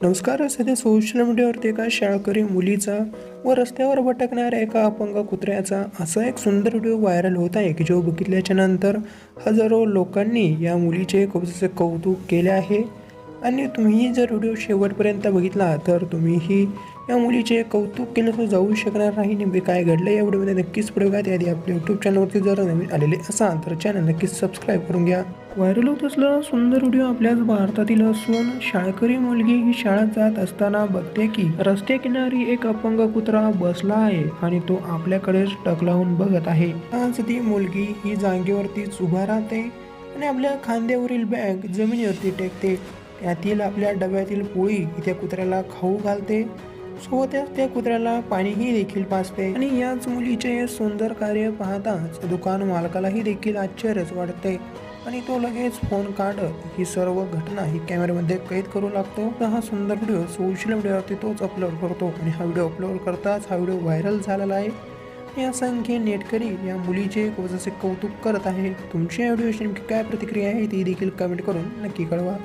नमस्कार सध्या सोशल मीडियावरती एका शाळकरी मुलीचा व रस्त्यावर भटकणाऱ्या एका अपंग कुत्र्याचा असा एक सुंदर व्हिडिओ व्हायरल होत आहे की जो बघितल्याच्या नंतर हजारो लोकांनी या मुलीचे खूप कौतुक केले आहे. आणि तुम्ही जर व्हिडिओ शेवटपर्यंत बघितला तर तुम्हीही या मुलीचे कौतुक केल्याशिवाय जाऊ शकणार नाही. नेमके काय घडलं या व्हिडिओमध्ये नक्कीच पुढे बघा. त्याआधी आपल्या यूट्यूब चॅनलवरती जर नवीन आलेले असाल तर चॅनल नक्कीच सबस्क्राईब करून घ्या. व्हायरल होत असलेला सुंदर व्हिडिओ आपल्याच भारतातील असून शाळकरी मुलगी ही शाळेत जात असताना बघते की रस्त्याकिनारी एक अपंग कुत्रा बसला आहे आणि तो आपल्याकडेच टकलावून बघत आहे. आज ती मुलगी ही जागेवरतीच उभा राहते आणि आपल्या खांद्यावरील बॅग जमिनीवरती टेकते. त्यातील आपल्या डब्यातील पोळी ही त्या कुत्र्याला खाऊ घालते. सोबतच त्या कुत्र्याला पाणीही देखील पाजते. आणि याच मुलीचे सुंदर कार्य पाहताच दुकान मालकालाही देखील आश्चर्यच वाटते. आणि तो लगेच फोन काढत ही सर्व घटना ही कॅमेऱ्यामध्ये कैद करू लागतो. तर हा सुंदर व्हिडिओ सोशल मीडियावरती तोच अपलोड करतो आणि हा व्हिडिओ अपलोड करताच हा व्हिडिओ व्हायरल झालेला आहे. या असंख्य नेटकरी या मुलीचे जसे कौतुक करत आहे. तुमच्या व्हिडिओची नेमकी काय प्रतिक्रिया आहे ती देखील कमेंट करून नक्की कळवा.